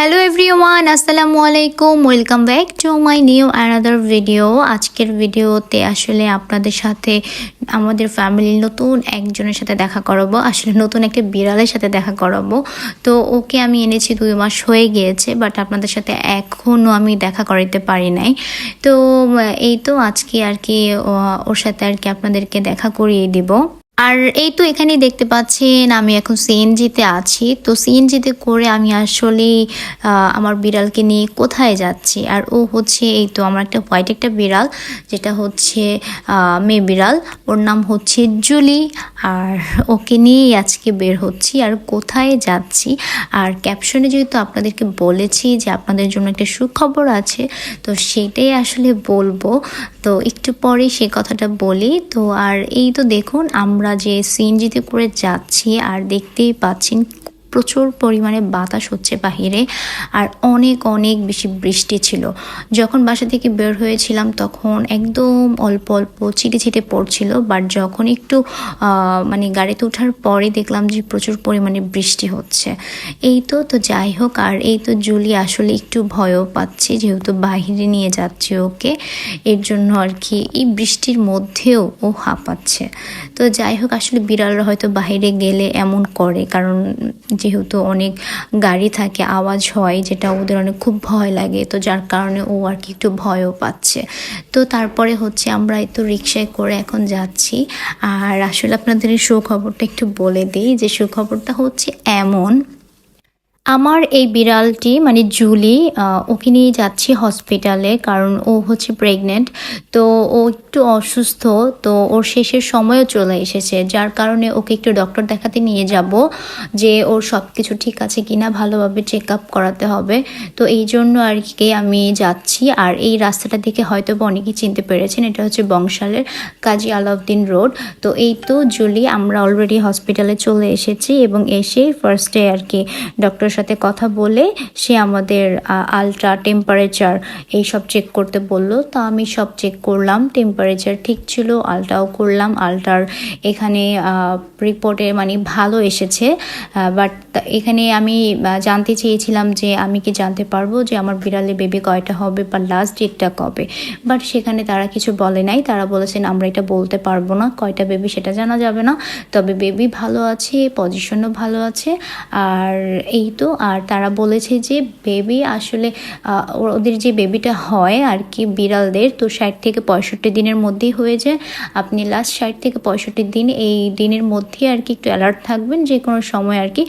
Hello everyone আসসালামু আলাইকুম welcome back to my new another video আজকের ভিডিওতে আসলে আপনাদের সাথে আমাদের ফ্যামিলির নতুন একজনের সাথে দেখা করাবো। আসলে নতুন একটা বিড়ালের সাথে দেখা করাবো। তো ওকে আমি এনেছি দুই মাস হয়ে গিয়েছে বাট আপনাদের সাথে এখনও আমি দেখা করাইতে পারি নাই। তো, এই তো আজকে আর কি ওর সাথে আর কি আপনাদেরকে দেখা করিয়ে দিব। আর এই তো এখানে দেখতে পাচ্ছেন, আমি এখন সিএনজিতে আছি। তো সিএনজিতে করে আমি আসলে আমার বিড়ালকে নিয়ে কোথায় যাচ্ছি? আর ও হচ্ছে, এই তো আমার একটা হোয়াইট একটা বিড়াল, যেটা হচ্ছে মেয়ে বিড়াল। ওর নাম হচ্ছে জুলি। আর ওকে নিয়েই আজকে বের হচ্ছি। আর কোথায় যাচ্ছি? আর ক্যাপশনে যেহেতু আপনাদেরকে বলেছি যে আপনাদের জন্য একটা সুখবর আছে, তো সেটাই আসলে বলব। তো একটু পরে সে কথাটা বলি। তো আর এই তো দেখুন, আমরা যে সিএনজিতে করে যাচ্ছি আর দেখতেই পাচ্ছেন প্রচুর পরিমাণে বাতাস হচ্ছে বাহিরে আর অনেক অনেক বেশি বৃষ্টি ছিল। যখন বাসা থেকে বের হয়েছিলাম তখন একদম অল্প অল্প ছিটে ছিটে পড়ছিল বাট যখন একটু মানে গাড়িতে ওঠার পরে দেখলাম যে প্রচুর পরিমাণে বৃষ্টি হচ্ছে। এই তো তো যাই হোক, আর এই তো জুলি আসলে একটু ভয়ও পাচ্ছে, যেহেতু বাইরে নিয়ে যাচ্ছে ওকে। এর জন্য আর কি এই বৃষ্টির মধ্যেও ও হাঁপাচ্ছে। তো যাই হোক, আসলে বিড়ালরা হয়তো বাইরে গেলে এমন করে, কারণ যেহেতু অনেক গাড়ি থাকে, আওয়াজ হয়, যেটা ওদের অনেক খুব ভয় লাগে। তো যার কারণে ও আর কি একটু ভয়ও পাচ্ছে। তো তারপরে হচ্ছে আমরা তো রিক্সায় করে এখন যাচ্ছি। আর আসলে আপনাদের সুখবরটা একটু বলে দিই যে, সুখবরটা হচ্ছে এমন আমার এই বিড়ালটি মানে জুলি ওকে নিয়ে যাচ্ছি হসপিটালে কারণ ও হচ্ছে প্রেগনেন্ট তো ও একটু অসুস্থ, তো ওর শেষের সময়ও চলে এসেছে। যার কারণে ওকে একটু ডক্টর দেখাতে নিয়ে যাব, যে ওর সব কিছু ঠিক আছে কিনা, ভালোভাবে চেক আপ করাতে হবে। তো এই জন্য আর কি আমি যাচ্ছি। আর এই রাস্তাটা দেখে হয়তো অনেকেই চিনতে পেরেছেন, এটা হচ্ছে বংশালের কাজী আলাউদ্দিন রোড তো এই তো জুলি, আমরা অলরেডি হসপিটালে চলে এসেছি এবং এসে ফার্স্টে আর কি ডক্টরের সাথে কথা বলে সে আমাদের আলট্রা টেম্পারেচার এই সব চেক করতে বলল। তা আমি সব চেক করলাম টেম্পারেচার ঠিক ছিল আলট্রাও করলাম আলট্রার এখানে রিপোর্টে মানে ভালো এসেছে বাট এখানে আমি জানতে চেয়েছিলাম যে আমি কি জানতে পারব যে আমার বিড়ালে বেবি কয়টা হবে বা লাস্ট ডেটটা কবে। বাট সেখানে তারা কিছু বলে নাই, তারা বলেছেন আমরা এটা বলতে পারব না, কয়টা বেবি সেটা জানা যাবে না। তবে বেবি ভালো আছে পজিশনও ভালো আছে, আর এই তো, আর তারা বলেছে যে বেবি আসলে ওদের যে বেবিটা হয় আর কি বিড়ালদের, তো ষাট থেকে পঁয়ষট্টি দিনের মধ্যেই হয়ে যায়। আপনি লাস্ট ষাট থেকে পঁয়ষট্টি দিন এই দিনের মধ্যে আর কি একটু অ্যালার্ট থাকবেন যে কোনো সময় আর কি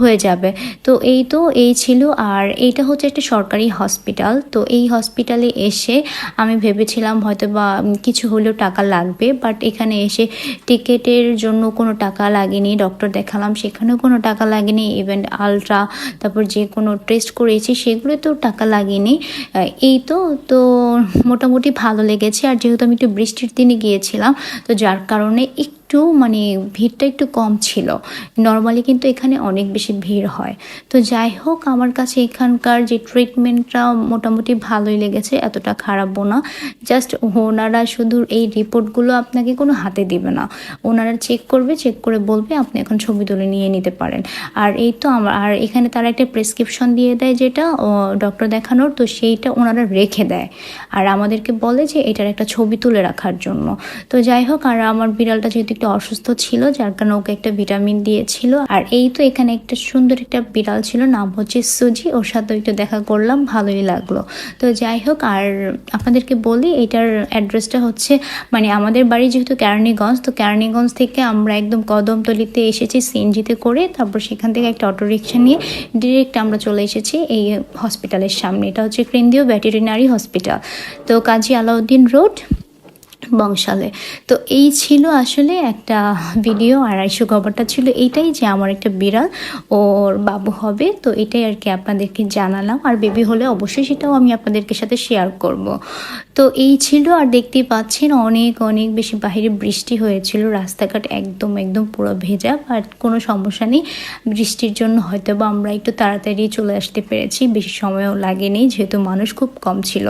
হয়ে যাবে। তো এই তো, এই ছিল। আর এইটা হচ্ছে একটা সরকারি হসপিটাল তো এই হসপিটালে এসে আমি ভেবেছিলাম হয়তো বা কিছু হলেও টাকা লাগবে। বাট এখানে এসে টিকেটের জন্য কোনো টাকা লাগেনি ডক্টর দেখালাম, সেখানেও কোনো টাকা লাগেনি। ইভেন আলট্রা তারপর যে কোনো টেস্ট করেছি সেগুলো তো টাকা লাগেনি। এই তো তো মোটামুটি ভালো লেগেছে। আর যেহেতু আমি একটু বৃষ্টির দিনে গিয়েছিলাম, তো যার কারণে একটু মানে ভিড়টা একটু কম ছিল। নর্মালি কিন্তু এখানে অনেক বেশি ভিড় হয়। তো যাই হোক, আমার কাছে এখানকার যে ট্রিটমেন্টটা মোটামুটি ভালোই লেগেছে, এতটা খারাপও না। জাস্ট ওনারা শুধু এই রিপোর্টগুলো আপনাকে কোনো হাতে দিবে না। ওনারা চেক করবে চেক করে বলবে, আপনি এখন ছবি তুলে নিয়ে নিতে পারেন। আর এই তো আমার, আর এখানে তারা একটা প্রেসক্রিপশন দিয়ে দেয় যেটা ডক্টর দেখানোর, তো সেইটা ওনারা রেখে দেয়। আর আমাদেরকে বলে যে, এটার একটা ছবি তুলে রাখার জন্য। তো যাই হোক, আর আমার বিড়ালটা যেহেতু একটু অসুস্থ ছিল, যার কারণে ওকে একটা ভিটামিন দিয়েছিল। আর এই তো এখানে একটা সুন্দর একটা বিড়াল ছিল, নাম হচ্ছে সুজি। ওর সাথে একটু দেখা করলাম, ভালোই লাগল। তো যাই হোক, আর আপনাদেরকে বলি, এটার অ্যাড্রেসটা হচ্ছে মানে আমাদের বাড়ি যেহেতু কেরানীগঞ্জ, তো কেরানীগঞ্জ থেকে আমরা একদম কদমতলিতে এসেছি সিএনজিতে করে। তারপর সেখান থেকে একটা অটো রিক্সা নিয়ে ডিরেক্ট আমরা চলে এসেছি এই হসপিটালের সামনে। এটা হচ্ছে কেন্দ্রীয় ভেটেরিনারি হসপিটাল। তো কাজী আলাউদ্দিন রোড বংশালে। তো এই ছিল আসলে একটা ভিডিও আর আইসু খবরটা ছিল। এইটাই যে আমার একটা বিড়াল, ওর বাবু হবে। তো এটাই আর কি আপনাদেরকে জানালাম। আর বেবি হলে অবশ্যই সেটাও আমি আপনাদেরকে সাথে শেয়ার করব। তো এই ছিল আর দেখতেই পাচ্ছেন অনেক অনেক বেশি বাইরে বৃষ্টি হয়েছিল। রাস্তাঘাট একদম একদম পুরো ভেজা আর কোনো সমস্যা নেই। বৃষ্টির জন্য হয়তো বা আমরা একটু তাড়াতাড়ি চলে আসতে পেরেছি। বেশি সময়ও লাগেনি, যেহেতু মানুষ খুব কম ছিল।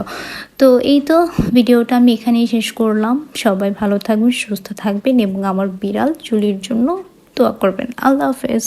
তো এই তো ভিডিওটা আমি এখানেই শেষ করলাম। সবাই ভালো থাকবেন, সুস্থ থাকবেন এবং আমার বিড়াল চুলির জন্য দোয়া করবেন। আল্লাহ হাফেজ।